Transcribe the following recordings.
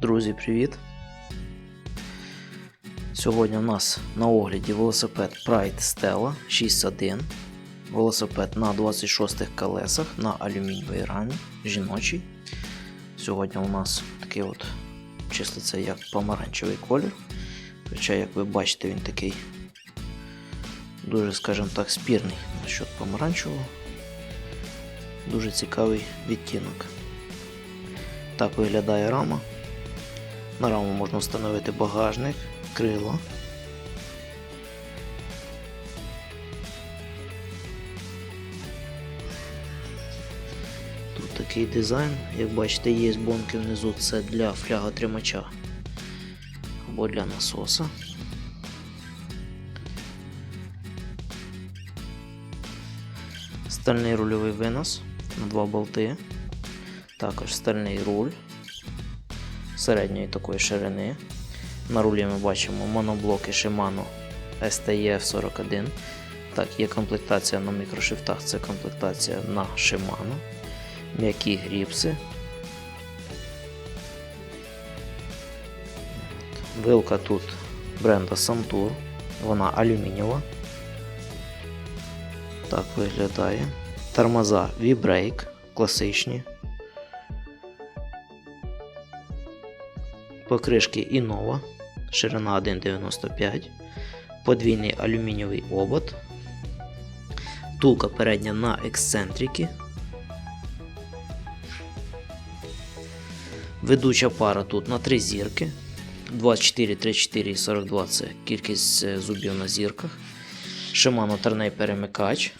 Друзі, привіт! Сьогодні у нас на огляді велосипед Pride Stella 6.1. Велосипед на 26 колесах на алюмінієвій рамі, жіночий. Сьогодні у нас такий от числиться як помаранчевий колір. Хоча, як ви бачите, він такий дуже, скажімо так, спірний насчет помаранчевого. Дуже цікавий відтінок. Так виглядає рама. На раму можна встановити багажник, крило. Тут такий дизайн, як бачите, є бонки внизу, це для фляготримача або для насоса. Стальний рульовий винос на два болти, також стальний руль середньої такої ширини. На рулі ми бачимо моноблоки Shimano STF 41. Так, є комплектація на мікрошифтах, це комплектація на Shimano. М'які гріпси. Вилка тут бренда Samtur, вона алюмінієва. Так виглядає. Тормоза V-Brake класичні. Покришки Innova, ширина 1,95, подвійний алюмінієвий обод, втулка передня на ексцентрики, ведуча пара тут на 3 зірки, 24, 34 і 42 це кількість е, зубів на зірках, Shimano терний перемикач,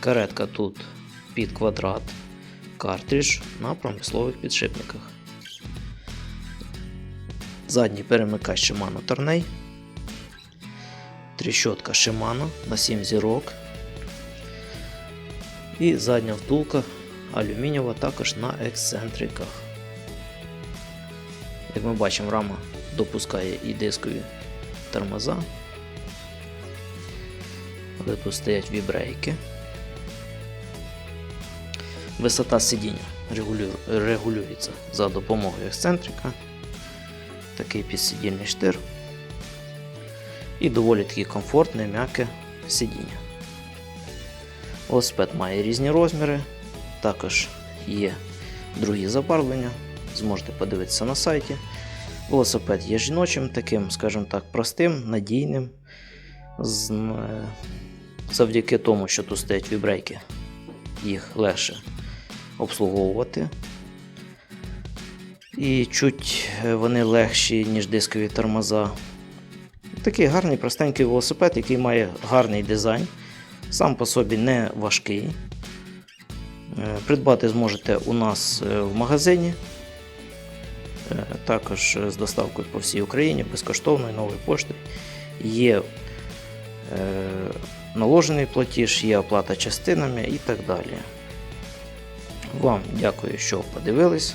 каретка тут під квадрат, картридж на промислових підшипниках. Задній перемикач Shimano Торней. Тріщотка Shimano на 7 зірок. І задня втулка алюмінієва також на ексцентриках. Як ми бачимо, рама допускає і дискові тормоза. Але тут стоять вібрейки. Висота сидіння регулюється за допомогою ексцентрика такий підсидільний штир і доволі таки комфортне, м'яке сидіння. Велосипед має різні розміри, також є другі забарвлення, зможете подивитися на сайті. Велосипед є жіночим, таким, скажімо так, простим, надійним. Завдяки тому, що тут стоять вібрейки, їх легше обслуговувати. І чуть е, вони легші, ніж дискові тормоза. Такий гарний простенький велосипед, який має гарний дизайн. Сам по собі не важкий. Е, Придбати зможете у нас е, в магазині. Також з доставкою по всій Україні, безкоштовною новою поштою. Є наложений платіж, є оплата частинами і так далі. Вам дякую, що подивились.